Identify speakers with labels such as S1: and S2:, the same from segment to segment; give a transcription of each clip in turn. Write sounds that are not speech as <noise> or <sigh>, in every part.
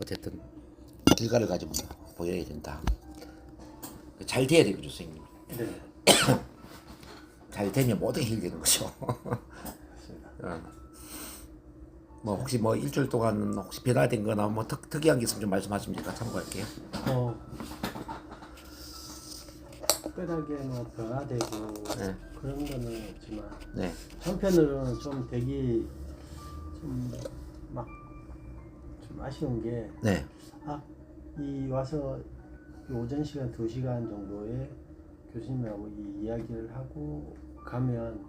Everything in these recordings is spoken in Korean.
S1: 어쨌든 길가를 가지고 보여야 된다. 잘 돼야 되거든요, 선생님.
S2: 네. <coughs>
S1: 잘 되면 모든 게 해결되는 거죠. 어. 뭐 혹시 뭐 일주일 동안 혹시 변화된 거나 뭐 특, 특이한 게 있으면 좀 말씀하시면 제가 참고할게요.
S2: 어, 특별하게 뭐 변화되고
S1: 네.
S2: 그런 거는 없지만
S1: 네.
S2: 한편으로는 좀 되게 좀막 좀 아쉬운 게
S1: 네.
S2: 아, 이 와서 이 오전 시간 2시간 정도에 교수님하고 이 이야기를 하고 가면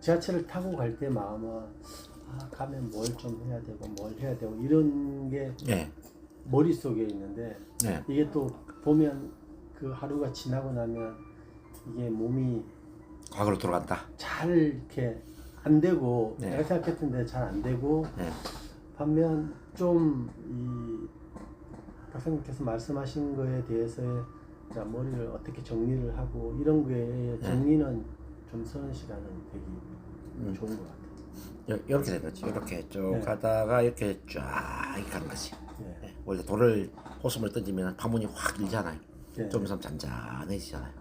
S2: 지하철을 타고 갈 때 마음은 아, 가면 뭘 좀 해야 되고 뭘 해야 되고 이런 게
S1: 네.
S2: 머릿속에 있는데
S1: 네.
S2: 이게 또 보면 그 하루가 지나고 나면 이게 몸이
S1: 과거로 돌아간다.
S2: 잘 이렇게 안 되고
S1: 네.
S2: 내가 생각했던 데 잘 안 되고
S1: 네.
S2: 반면 좀이 박사님께서 말씀하신 거에 대해서의 자, 머리를 어떻게 정리를 하고 이런 거에 정리는 좀 서는 시간은 되게 좋은 것 같아요.
S1: 요- 이렇게 되는 거지. 이렇게 쭉
S2: 네.
S1: 가다가 이렇게 쫙 가는 거지.
S2: 네.
S1: 네. 원래 돌을 호수물 던지면 파문이 확 일잖아요.
S2: 네.
S1: 좀 있으면 잔잔해지잖아요.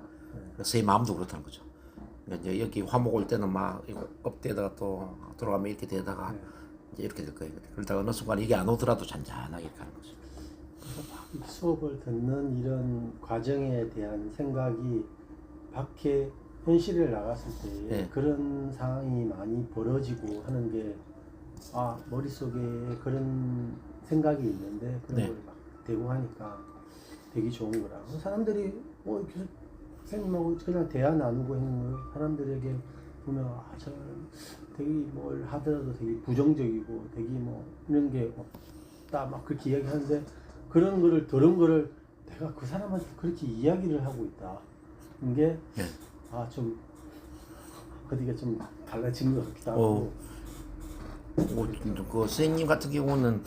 S1: 그래서 제 마음도 그렇다는 거죠. 그러니까 이제 여기 화목 올 때는 막 이거 업대다가 또 돌아가면 이렇게 되다가
S2: 네.
S1: 이렇게 될 거예요. 그러다가 어느 순간 이게 안 오더라도 잔잔하게 하는 거죠.
S2: 수업을 듣는 이런 과정에 대한 생각이 밖에 현실에 나갔을 때
S1: 네.
S2: 그런 상황이 많이 벌어지고 하는 게 아, 머릿속에 그런 생각이 있는데 그런
S1: 네.
S2: 걸막 대고 하니까 되게 좋은 거라고. 사람들이 뭐 이렇게 선생님하고 그냥 대화 나누고 있는 거예요. 사람들에게 보면 아, 저 되게 뭘 하더라도 되게 부정적이고 되게 뭐 이런 게 없다 막 그렇게 이야기하는데 그런 거를 들은 거를 내가 그 사람한테 그렇게 이야기를 하고 있다. 이게
S1: 네.
S2: 아좀 어디가 좀 달라진 것 같기도 하고.
S1: 어. 뭐, 그 선생님 같은 경우는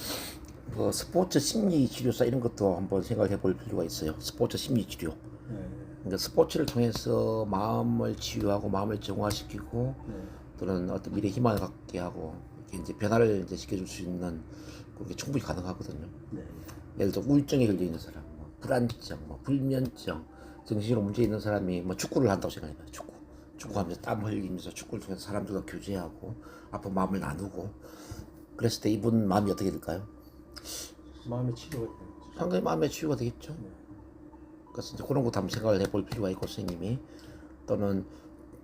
S1: 그 스포츠 심리 치료사 이런 것도 한번 생각해 볼 필요가 있어요. 스포츠 심리 치료.
S2: 네.
S1: 그러니까 스포츠를 통해서 마음을 치유하고 마음을 정화시키고
S2: 네.
S1: 또는 어떤 미래 희망을 갖게 하고 이렇게 이제 변화를 이제 시켜줄 수 있는 그게 충분히 가능하거든요.
S2: 네.
S1: 예를 들어 우울증에 걸려 있는 사람, 뭐 불안증, 뭐 불면증, 정신으로 문제 있는 사람이 뭐 축구를 한다고 생각해봐요. 축구. 축구하면서 땀 흘리면서 축구를 통해서 사람들과 교제하고 아픈 마음을 나누고 그랬을 때 이분 마음이 어떻게 될까요?
S2: 마음의 치료가 되는 거죠.
S1: 상당히 마음의 치유가 되겠죠.
S2: 네.
S1: 그래서 이제 그런 것도 한번 생각을 해볼 필요가 있고 선생님이 또는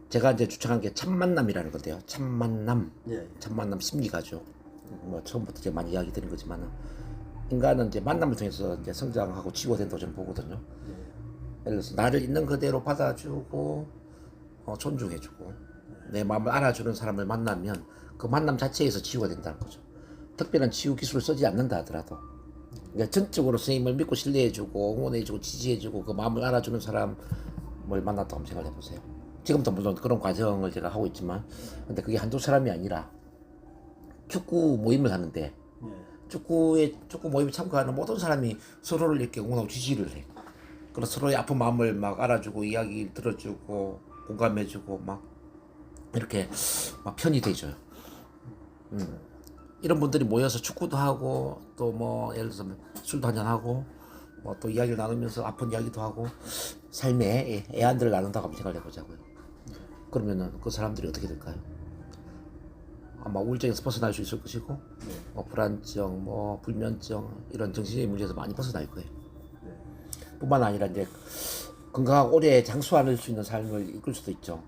S1: 제가 이제 주창한 게 참만남이라는 건데요. 참만남,
S2: 네.
S1: 참만남 심리가죠. 뭐 처음부터 제가 많이 이야기 드린 거지만은 인간은 이제 만남을 통해서 이제 성장하고 치유된다고 저는 보거든요.
S2: 네.
S1: 예를 들어서 나를 있는 그대로 받아주고 어, 존중해주고 내 마음을 알아주는 사람을 만나면 그 만남 자체에서 치유가 된다는 거죠. 특별한 치유 기술을 쓰지 않는다 하더라도 그러니까 전적으로 선생님을 믿고 신뢰해주고 응원해주고 지지해주고 그 마음을 알아주는 사람을 만났다고 한번 생각해 보세요. 지금도 물론 그런 과정을 제가 하고 있지만 근데 그게 한두 사람이 아니라 축구 모임을 하는데
S2: 네.
S1: 축구에 축구 모임에 참가하는 모든 사람이 서로를 이렇게 응원하고 지지를 해. 그래서 서로의 아픈 마음을 막 알아주고 이야기 들어주고 공감해주고 막 이렇게 막 편이 돼줘요. 음. 이런 분들이 모여서 축구도 하고 또 뭐 예를 들어서 술도 한잔 하고 뭐 또 이야기를 나누면서 아픈 이야기도 하고 삶의 애- 애안들을 나눈다고 한번 생각을 해보자고요. 그러면은 그 사람들이 어떻게 될까요? 아마 우울증에서 벗어날 수 있을 것이고
S2: 네.
S1: 뭐 불안증, 뭐 불면증 이런 정신의 문제에서 많이 벗어날 거예요.
S2: 네.
S1: 뿐만 아니라 이제 건강하고 오래 장수할 수 있는 삶을 이끌 수도 있죠.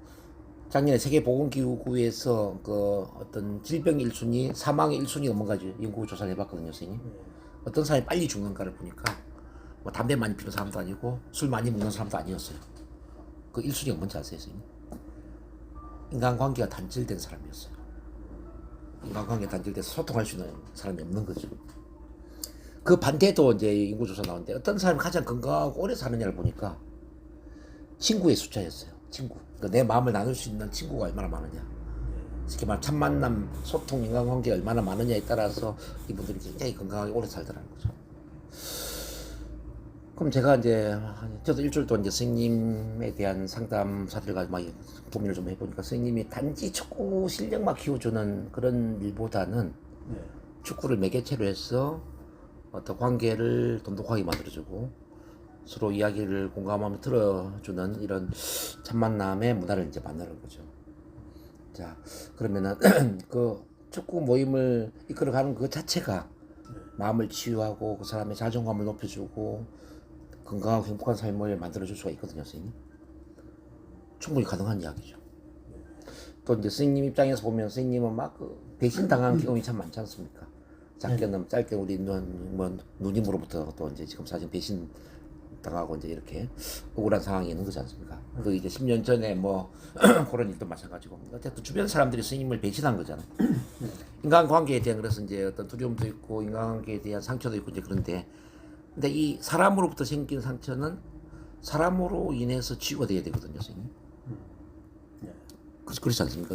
S1: 작년에 세계보건기구에서 그 어떤 질병 1순위, 사망의 1순위가 뭔가지 연구 조사를 해봤거든요, 선생님.
S2: 네.
S1: 어떤 사람이 빨리 죽는가를 보니까 뭐 담배 많이 피는 사람도 아니고 술 많이 먹는 사람도 아니었어요. 그 1순위가 뭔지 아세요, 선생님? 인간관계가 단절된 사람이었어요. 인간관계 단절돼서 소통할 수 있는 사람이 없는 거죠. 그 반대도 이제 인구조사 나오는데 어떤 사람이 가장 건강하고 오래 사느냐를 보니까 친구의 숫자였어요. 친구. 그러니까 내 마음을 나눌 수 있는 친구가 얼마나 많으냐. 말하면 첫 만남, 소통, 인간관계가 얼마나 많으냐에 따라서 이분들이 굉장히 건강하게 오래 살더라는 거죠. 그럼 제가 이제 한- 저도 일주일 동안 이제 선생님에 대한 상담사들을 가지고 많이 고민을 좀 해보니까 선생님이 단지 축구 실력만 키워주는 그런 일보다는
S2: 네.
S1: 축구를 매개체로 해서 어떤 관계를 돈독하게 만들어주고 서로 이야기를 공감하며 들어주는 이런 첫 만남의 문화를 이제 만드는 거죠. 자 그러면은 <clears throat> 그 축구 모임을 이끌어가는 그 자체가 마음을 치유하고 그 사람의 자존감을 높여주고 건강하고 행복한 삶을 만들어줄 수가 있거든요, 선생님. 충분히 가능한 이야기죠. 또 이제 선생님 입장에서 보면 선생님은 막 그 배신 당한 <clears throat> 경험이 참 많지 않습니까? 작게는 짧게 우리 눈, 뭐 누님으로부터 또 이제 지금 사실 배신 당하고 이제 이렇게 억울한 상황이 있는 거지 않습니까? 그 이제 10년 전에 뭐 <clears throat> 그런 일도 마찬가지고 어쨌든 주변 사람들이 스님을 배신한 거잖아요. <clears throat> 인간관계에 대한 그래서 이제 어떤 두려움도 있고 인간관계에 대한 상처도 있고 이제 그런데 근데 이 사람으로부터 생긴 상처는 사람으로 인해서 치유가 돼야 되거든요, 선생님.
S2: 네.
S1: 그, 그렇지 않습니까?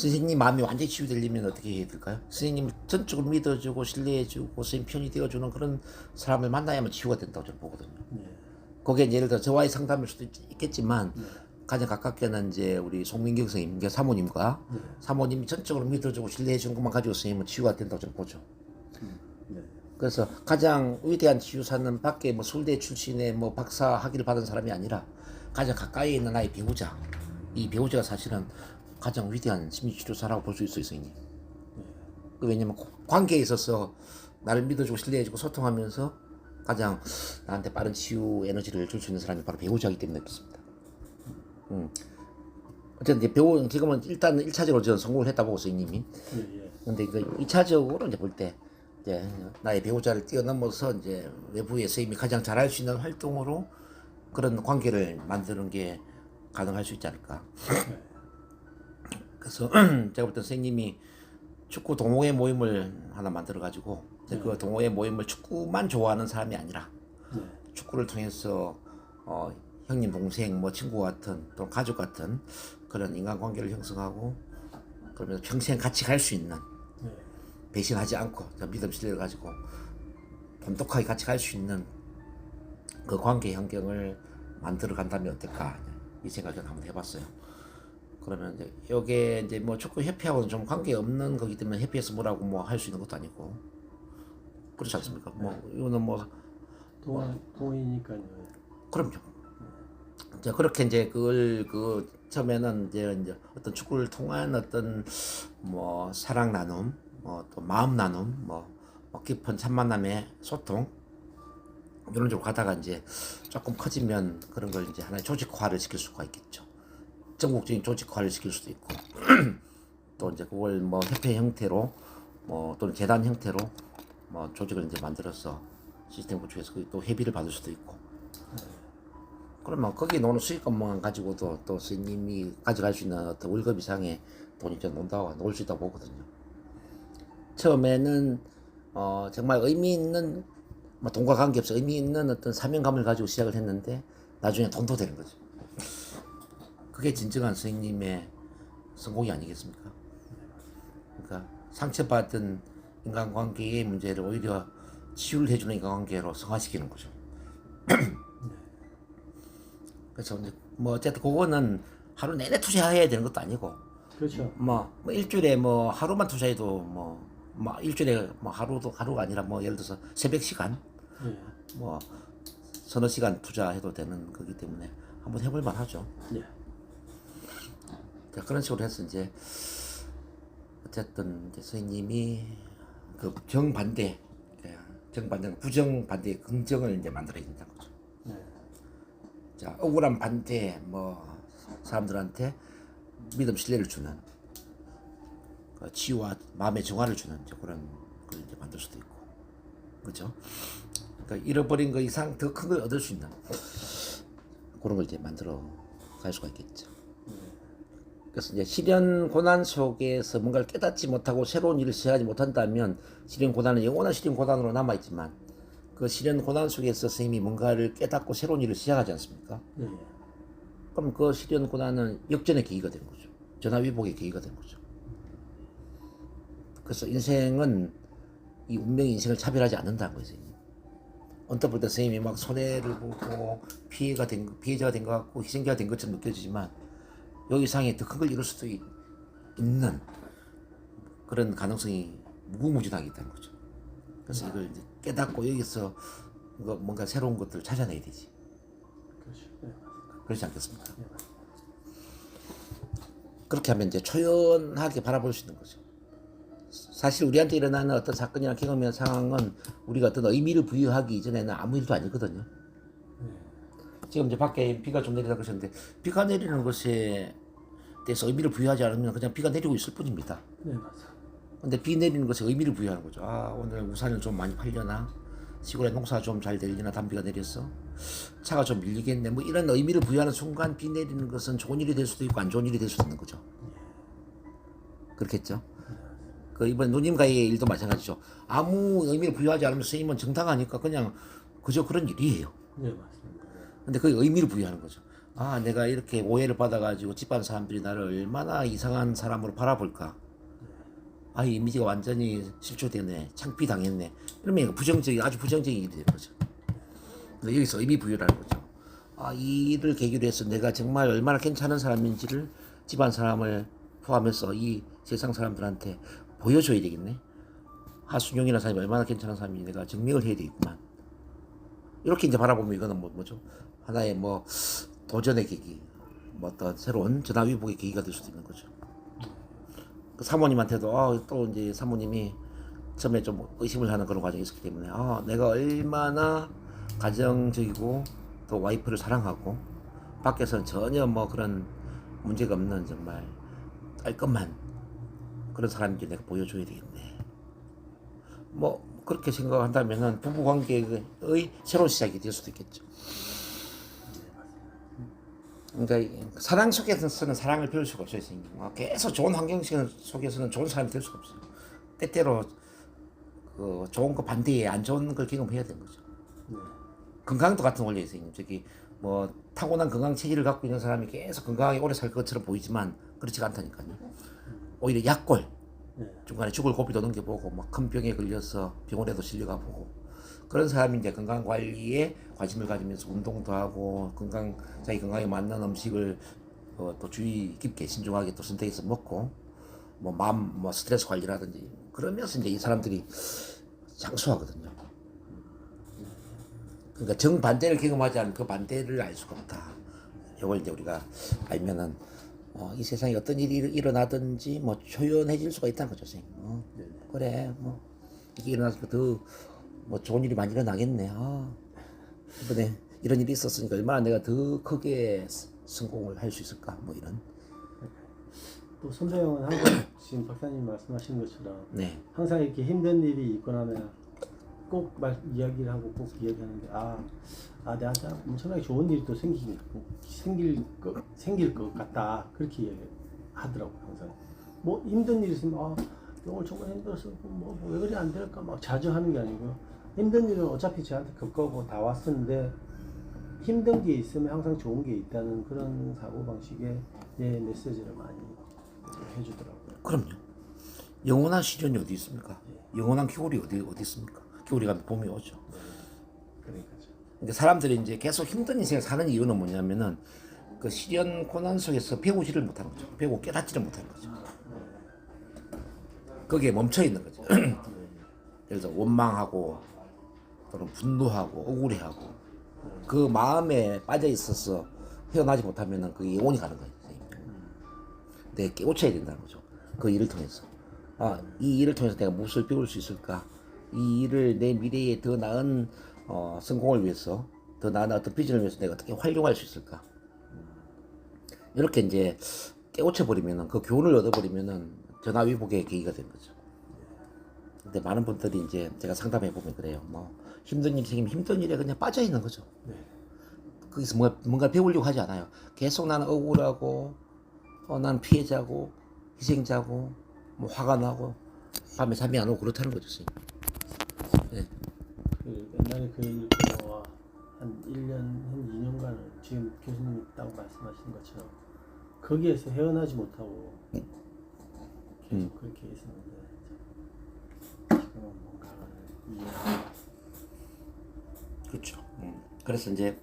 S1: 선생님 마음이 완전히 치유되려면 어떻게 해야 될까요? 선생님을 전적으로 믿어주고 신뢰해주고 선생님 편이 되어주는 그런 사람을 만나야만 치유가 된다고 저는 보거든요.
S2: 네.
S1: 그게 예를 들어 저와의 상담일 수도 있, 겠지만 가장 가깝게는 이제 우리 송민경 선생님, 사모님과 사모님이 전적으로 믿어주고 신뢰해주는 것만 가지고 선생님은 치유가 된다고 저는 보죠.
S2: 네.
S1: 그래서 가장 위대한 치유사는 밖에 뭐 술대 출신의 뭐 박사 학위를 받은 사람이 아니라 가장 가까이 있는 나의 배우자. 이 배우자가 사실은 가장 위대한 심리치료사라고 볼 수 있어요, 선생님. 그 왜냐면 고- 관계에 있어서 나를 믿어주고 신뢰해주고 소통하면서 가장 나한테 빠른 치유 에너지를 줄 수 있는 사람이 바로 배우자이기 때문에 그렇습니다. 음. 어쨌든 이제 배우 지금은 일단 1차적으로 저는 성공을 했다 보고 선생님이
S2: 예, 예.
S1: 근데 그 2차적으로 이제 볼 때 이제 나의 배우자를 뛰어넘어서 이제 외부의 선생님이 가장 잘할 수 있는 활동으로 그런 관계를 만드는 게 가능할 수 있지 않을까. 그래서 <clears throat> 제가 볼때 선생님이 축구 동호회 모임을 하나 만들어 가지고 그 동호회 모임을 축구만 좋아하는 사람이 아니라
S2: 네.
S1: 축구를 통해서 어, 형님 동생 뭐 친구 같은 또 가족 같은 그런 인간관계를 형성하고 그러면서 평생 같이 갈 수 있는
S2: 네.
S1: 배신하지 않고 저 믿음 신뢰를 가지고 돈독하게 같이 갈 수 있는 그 관계 환경을 만들어 간다면 어떨까 이 생각을 한번 해봤어요. 그러면 이제 여기에 이제 뭐 축구 협회하고는 좀 관계 없는 거기 때문에 협회에서 뭐라고 뭐 할 수 있는 것도 아니고 그렇지 않습니까? 뭐 이거는 뭐
S2: 동안 동이니까요.
S1: 그럼요. 자 그렇게 이제 그걸 그 처음에는 이제 이제 어떤 축구를 통한 어떤 뭐 사랑 나눔, 뭐 또 마음 나눔, 뭐, 뭐 깊은 참 만남의 소통 이런 쪽으로 가다가 이제 조금 커지면 그런 걸 이제 하나의 조직화를 시킬 수가 있겠죠. 전국적인 조직화를 시킬 수도 있고 <clears throat> 또 이제 그걸 뭐 협회 형태로 뭐 또는 재단 형태로 뭐 조직을 이제 만들어서 시스템 구축해서 또 회비를 받을 수도 있고 그러면 거기 노는 수익금만 가지고도 또 스님이 가져갈 수 있는 어떤 월급 이상의 돈이 좀 논다고 놓을 수 있다고 보거든요. 처음에는 어 정말 의미 있는 뭐 돈과 관계없이 의미 있는 어떤 사명감을 가지고 시작을 했는데 나중에 돈도 되는 거죠. 그게 진정한 스님의 성공이 아니겠습니까? 그러니까 상처받은 인간관계의 문제를 오히려 치유를 해주는 인간관계로 성화시키는 거죠. <clears throat> 그래서 이제 뭐 어쨌든 그거는 하루 내내 투자해야 되는 것도 아니고
S2: 그렇죠.
S1: 뭐, 뭐 일주일에 뭐 하루만 투자해도 뭐, 뭐 일주일에 뭐 하루도 하루가 아니라 뭐 예를 들어서 새벽 시간
S2: 예.
S1: 뭐 서너 시간 투자해도 되는 거기 때문에 한번 해볼 만하죠.
S2: 예.
S1: 자, 그런 식으로 해서 이제 어쨌든 이제 선생님이 그 정반대 예, 정반대 부정 반대 긍정을 이제 만들어야 된다는 거죠.
S2: 네.
S1: 자 억울한 반대 뭐 사람들한테 믿음 신뢰를 주는 그 치유와 마음의 정화를 주는 그런 걸 이제 만들 수도 있고 그렇죠. 그러니까 잃어버린 거 이상 더 큰 걸 얻을 수 있는 그런 걸 이제 만들어 갈 수가 있겠죠. 그래서 이제 시련 고난 속에서 뭔가를 깨닫지 못하고 새로운 일을 시작하지 못한다면 시련 고난은 영원한 시련 고난으로 남아 있지만 그 시련 고난 속에서 선생님이 뭔가를 깨닫고 새로운 일을 시작하지 않습니까?
S2: 예.
S1: 그럼 그 시련 고난은 역전의 계기가 되는 거죠. 전화위복의 계기가 되는 거죠. 그래서 인생은 이 운명의 인생을 차별하지 거예요, 선생님. 언뜻 볼때 선생님이 막 손해를 보고 피해가 된, 피해자가 된 것 같고 희생자가 된 것처럼 느껴지지만 여기 상에 더큰 걸 이룰 수도 있, 있는 그런 가능성이 무궁무진하게 있다는 거죠. 그래서 이걸 이제 깨닫고 여기서 뭔가 새로운 것들을 찾아내야 되지.
S2: 그렇죠. 네.
S1: 그렇지 않겠습니까?
S2: 네.
S1: 그렇게 하면 이제 초연하게 바라볼 수 있는 거죠. 사실 우리한테 일어나는 어떤 사건이나 경험이나 상황은 우리가 어떤 의미를 부여하기 이전에는 아무 일도 아니거든요. 지금 이제 밖에 비가 좀 내리다 그러셨는데 비가 내리는 것에 대해서 의미를 부여하지 않으면 그냥 비가 내리고 있을 뿐입니다.
S2: 네, 맞습니다.
S1: 근데 비 내리는 것에 의미를 부여하는 거죠. 아 오늘 우산을 좀 많이 팔려나 시골에 농사 좀 잘 되려나 단비가 내렸어 차가 좀 밀리겠네 뭐 이런 의미를 부여하는 순간 비 내리는 것은 좋은 일이 될 수도 있고 안 좋은 일이 될 수도 있는 거죠. 그렇겠죠. 그 이번 누님과의 일도 마찬가지죠. 아무 의미를 부여하지 않으면 스님은 정당하니까 그냥 그저 그런 일이에요.
S2: 네, 맞습니다.
S1: 근데 그게 의미를 부여하는 거죠. 아, 내가 이렇게 오해를 받아가지고 집안 사람들이 나를 얼마나 이상한 사람으로 바라볼까. 아, 이미지가 완전히 실추되네. 창피당했네. 이러면 이거 부정적인, 아주 부정적인 일이 되는 거죠. 여기서 의미 부여라는 거죠. 아, 이 일을 계기로 해서 내가 정말 얼마나 괜찮은 사람인지를 집안 사람을 포함해서 이 세상 사람들한테 보여줘야 되겠네. 하순용이라는 사람이 얼마나 괜찮은 사람인지 내가 증명을 해야 되겠구만. 이렇게 이제 바라보면 이거는 뭐, 뭐죠? 하나의 뭐 도전의 계기, 뭐 어떤 새로운 전화위복의 계기가 될 수도 있는 거죠. 그 사모님한테도 아, 또 이제 사모님이 처음에 좀 의심을 하는 그런 과정이 있었기 때문에 아, 내가 얼마나 가정적이고 또 와이프를 사랑하고 밖에서는 전혀 뭐 그런 문제가 없는 정말 깔끔한 그런 사람인지 내가 보여줘야 되겠네. 뭐 그렇게 생각한다면은 부부 관계의 새로운 시작이 될 수도 있겠죠. 그러니까 사랑 속에서는 사랑을 배울 수가 없어요, 선생님. 어, 계속 좋은 환경 속에서는 좋은 사람이 될 수가 없어요. 때때로 그 좋은 거 반대에 안 좋은 걸 경험해야 되는 거죠.
S2: 네.
S1: 건강도 같은 원리예요, 선생님. 저기 뭐 타고난 건강 체질을 갖고 있는 사람이 계속 건강하게 오래 살 것처럼 보이지만 그렇지가 않다니까요. 오히려 약골
S2: 네.
S1: 중간에 죽을 고비도 넘겨보고 막 큰 병에 걸려서 병원에도 실려가 보고 그런 사람이 이제 건강 관리에 관심을 가지면서 운동도 하고 건강 자기 건강에 맞는 음식을 어, 또 주의 깊게 신중하게 또 선택해서 먹고 뭐 마음 뭐 스트레스 관리라든지 그러면서 이제 이 사람들이 장수하거든요. 그러니까 정반대를 경험하지 않은 그 반대를 알 수가 없다. 이걸 이제 우리가 알면은 어, 이 세상에 어떤 일이 일- 일어나든지 뭐 초연해질 수가 있다는 거죠, 선생님. 어, 그래, 뭐 이게 일어나서 더 뭐 좋은 일이 많이 일어나겠네. 아, 이번에 이런 일이 있었으니까 얼마나 내가 더 크게 스- 성공을 할 수 있을까, 뭐 이런.
S2: 또 선배형은 항상 <coughs> 지금 박사님 말씀하신 것처럼
S1: 네,
S2: 항상 이렇게 힘든 일이 있고 나면 꼭 말, 이야기를 하고 꼭 이야기하는데 아, 아 내한테 엄청나게 좋은 일이 또 생길, 생길, 거, 생길 것 같다. 그렇게 얘기하더라고 항상. 뭐 힘든 일 있으면 아 오늘 정말 힘들었어. 뭐왜 그리 안 될까? 막 자주 하는 게 아니고요 힘든 일은 어차피 저한테 겪어고 다 왔었는데 힘든 게 있으면 항상 좋은 게 있다는 그런 사고 방식의 예, 메시지를 많이 해주더라고요.
S1: 그럼요. 영원한 시련이 어디 있습니까? 영원한 겨울이 어디 어디 있습니까? 겨울이 가면 봄이 오죠.
S2: 그러니까죠.
S1: 근데 사람들이 이제 계속 힘든 인생을 사는 이유는 뭐냐면은 그 시련 고난 속에서 배우지를 못하는 거죠. 배우고 깨닫지를 못하는 거죠. 거기에 멈춰 있는 거죠. <clears throat> 그래서 원망하고 또는 분노하고 억울해하고 그 마음에 빠져 있어서 헤어나지 못하면은 그 영혼이 가는 거예요. 내가 깨우쳐야 된다는 거죠. 그 일을 통해서. 아, 이 일을 통해서 내가 무엇을 배울 수 있을까? 이 일을 내 미래에 더 나은 어, 성공을 위해서, 더 나은 어떤 비전을 위해서 내가 어떻게 활용할 수 있을까? 이렇게 이제 깨우쳐 버리면은 그 교훈을 얻어 버리면은 전화위복의 계기가 되는 거죠. 근데 많은 분들이 이제 제가 상담해 보면 그래요. 뭐 힘든 일 생기면 힘든 일에 그냥 빠져 있는 거죠.
S2: 네.
S1: 거기서 뭔가, 뭔가 배우려고 하지 않아요. 계속 나는 억울하고, 어, 난 피해자고, 희생자고, 뭐 화가 나고, 밤에 잠이 안 오고 그렇다는 거죠, 선생님. 네.
S2: 그 옛날에 그 뭐한 1년, 한 2년간을 지금 교수님이 딱 말씀하신 것처럼 거기에서 헤어나지 못하고 계속
S1: 음.
S2: 그렇게 있었는데 지금은 뭔가를 이해하고.
S1: 그래서 이제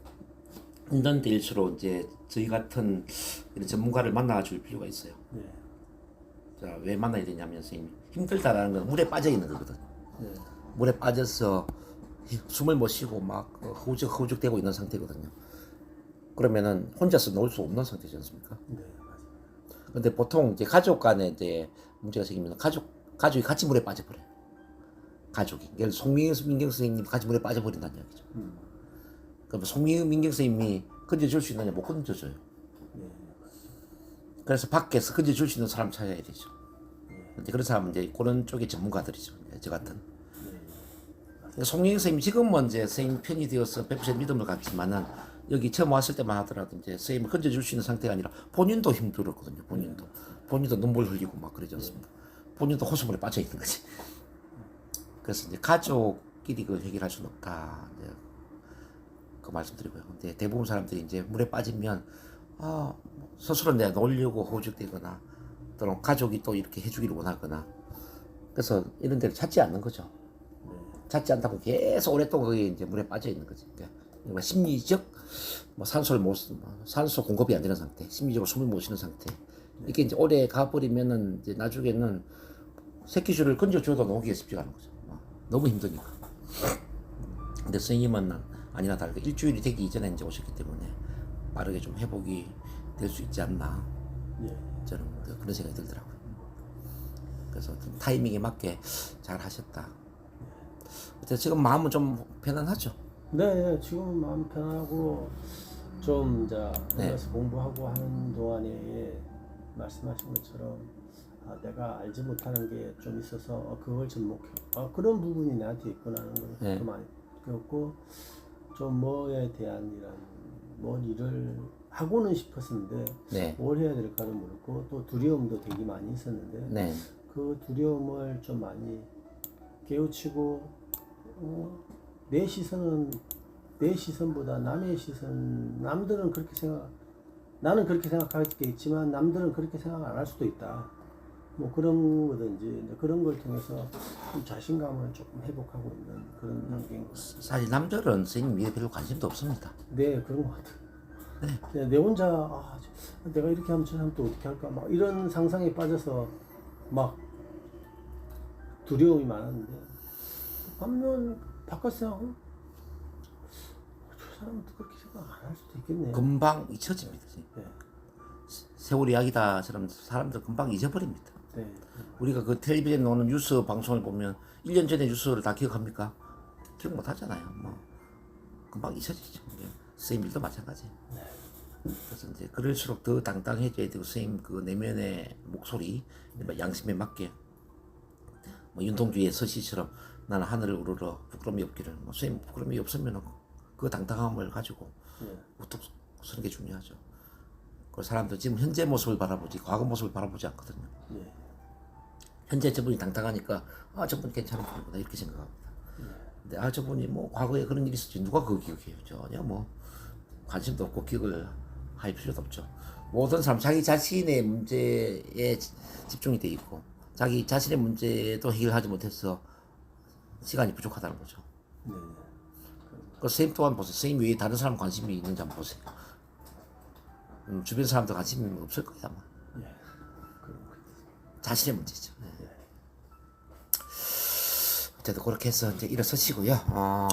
S1: 때일수록 이제 저희 같은 이런 전문가를 만나 줄 필요가 있어요.
S2: 네.
S1: 자, 왜 만나야 되냐면 선생님 힘들다라는 건 물에 빠져 있는 거거든.
S2: 네.
S1: 물에 빠져서 숨을 못 쉬고 막 허우적 허우적대고 있는 상태거든요. 그러면은 혼자서 놓을 수 없는 상태지 않습니까?
S2: 네, 맞아요.
S1: 근데 보통 이제 가족 간에 이제 문제가 생기면 가족 가족이 같이 물에 빠져버려요. 가족이 예를 송민경 선생님 같이 물에 빠져버린다는 이야기죠.
S2: 음.
S1: 그럼 송민경 선생님이 건져줄 수 있느냐 못 건져줘요.
S2: 네,
S1: 그래서 밖에서 건져줄 수 있는 사람 찾아야 되죠. 근데 그런 사람은 이제 그런 쪽의 전문가들이죠. 저 같은. 그러니까 송민경 선생님 지금은 이제 선생님 편이 되어서 100% 믿음을 갖지만은 여기 처음 왔을 때만 하더라도 이제 선생님을 건져줄 수 있는 상태가 아니라 본인도 힘들었거든요. 본인도 본인도 눈물 흘리고 막 그러지 않습니까? 본인도 호수물에 빠져 있는 거지. 그래서 이제 가족끼리 그 해결할 수는 없다. 그 말씀드리고요. 근데 대부분 사람들이 이제 물에 빠지면 아 스스로 내가 놀려고 호적되거나 또는 가족이 또 이렇게 해주기를 원하거나 그래서 이런 데를 찾지 않는 거죠. 찾지 않다고 계속 오랫동안 거기 이제 물에 빠져 있는 거지. 그러니까 심리적 뭐 산소를 못 쓰- 뭐 산소 공급이 안 되는 상태, 심리적으로 숨을 못 쉬는 상태. 이게 이제 오래 가버리면은 이제 나중에는 새끼줄을 건져줘도 놓기가 쉽지가 않은 거죠. 어, 너무 힘드니까. 근데 선생님은 아니나 다르게 일주일이 되기 이전에 이제 오셨기 때문에 빠르게 좀 회복이 될 수 있지 않나
S2: 네.
S1: 저는 그런 생각이 들더라고요. 그래서 좀 타이밍에 맞게 잘 하셨다. 근데 지금 마음은 좀 편안하죠.
S2: 네, 네, 지금 마음 편하고 좀 이제
S1: 네.
S2: 그래서 공부하고 하는 동안에 말씀하신 것처럼 아, 내가 알지 못하는 게 좀 있어서 어, 그걸 접목해. 아, 그런 부분이 나한테 있구나 하는 걸
S1: 네.
S2: 좀 많이 느꼈고 좀 뭐에 대한 이런 뭔 일을 하고는 싶었는데
S1: 네,
S2: 뭘 해야 될까를 모르고 또 두려움도 되게 많이 있었는데
S1: 네,
S2: 그 두려움을 좀 많이 깨우치고 어, 내 시선은 내 시선보다 남의 시선 남들은 그렇게 생각 나는 그렇게 생각하겠지만 남들은 그렇게 생각 안 할 수도 있다 뭐 그런 거든지 그런 걸 통해서 좀 자신감을 조금 회복하고 있는 그런 단계인 것 같아요.
S1: 사실 남들은 선생님 일에 별로 관심도 없습니다.
S2: 네 그런 것 같아요. 네, 내 혼자 아, 저- 내가 이렇게 하면 저 사람 또 어떻게 할까 막 이런 상상에 빠져서 막 두려움이 많았는데 반면 바깥 생각은 어, 저 사람도 그렇게 생각 안 할 수도 있겠네.
S1: 금방 잊혀집니다.
S2: 네,
S1: 세월 이야기다처럼 사람들 금방 잊어버립니다.
S2: 네,
S1: 우리가 그 텔레비전에 나오는 뉴스 방송을 보면 1년 전에 뉴스를 다 기억합니까? 기억 못 하잖아요. 뭐 금방 잊혀지죠. 예. 선생님들도 마찬가지. 그래서 이제 그럴수록 더 당당해져야 되고 선생님 그 내면의 목소리 뭐 양심에 맞게 뭐 윤동주의 서시처럼 나는 하늘을 우러러 부끄러움이 없기를 뭐 선생님 부끄러움이 없으면 그 당당함을 가지고
S2: 네,
S1: 우뚝 서는 게 중요하죠. 그 사람들 지금 현재 모습을 바라보지 과거 모습을 바라보지 않거든요.
S2: 네,
S1: 현재 저분이 당당하니까 아 저분 괜찮은 분이구나 이렇게 생각합니다. 근데 아 저분이 뭐 과거에 그런 일이 있었지 누가 그거 기억해요? 전혀 뭐 관심도 없고 기억을 할 필요도 없죠. 모든 사람 자기 자신의 문제에 지- 집중이 돼 있고 자기 자신의 문제도 해결하지 못해서 시간이 부족하다는 거죠.
S2: 네, 네.
S1: 그 선생님 또한 보세요. 선생님 외에 다른 사람 관심이 있는지 한번 보세요. 음, 주변 사람들 관심이 없을 거야 아마.
S2: 네.
S1: 자신의 문제죠. 네. 어쨌든 그렇게 해서 이제 일어서시고요. 어,